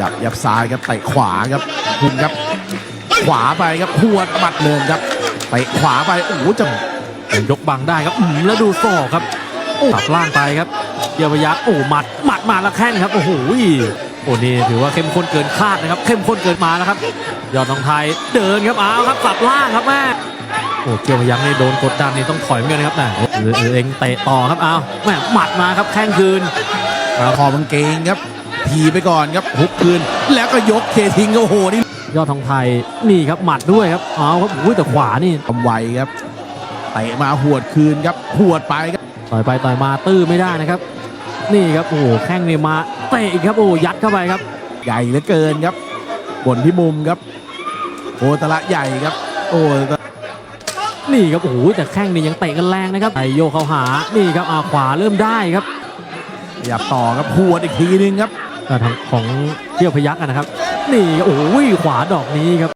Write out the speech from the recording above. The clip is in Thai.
ยับยับซ้ายครับเตะขวาครับคุมครับ ขวาไปครับหวดหมัดเนินครับเตะขวาไปโอ้โหจะยกบังได้ครับอืมแล้วดูศอกครับโอ้ตับล่างไปครับเกียวยักษ์โอ้หมัดหมัดมาแล้วแข้งครับโอ้โหโอ้นี่ถือว่าเข้มข้นเกินคาดนะครับ เข้มข้นเกินมาแล้วครับ ยอดทองไทยเดินครับอ้าวครับสับล่างครับแม่โอ้เกียวยักษ์นี่โดนกดดันนี่ต้องถอยเหมือนกันนะครับนะหรือหรือเองเตะต่อครับอ้าวแม่หมัดมาครับแข้งคืนคอกางเกงครับ ทีไปก่อนครับฮุบคืน แล้วก็ยกเคทิ้งโอ้โหนี่ยอดทองไทยนี่ครับหมัดด้วยครับอ้าวครับอุ้ยแต่ขวานี่ทำไวครับเตะมาหวดคืนครับหวดไปครับต่อยไปต่อยมาตื้อไม่ได้นะครับ นี่ครับโอ้โหแข้งนี่มาเตะอีกครับโอ้ยัดเข้าไปครับ ใหญ่เหลือเกินครับบนที่มุมครับโอตะละใหญ่ครับ โอ้นี่ครับโอ้โหแต่แข้งนี่ยังเตะกันแรงนะครับไอโยกเข้าหานี่ครับอาขวาเริ่มได้ครับขยับต่อครับหวดอีกทีนึงครับอ่าทาง ของเที่ยวพยักษ์นะครับ นี่โอ้ยขวาดอกนี้ครับ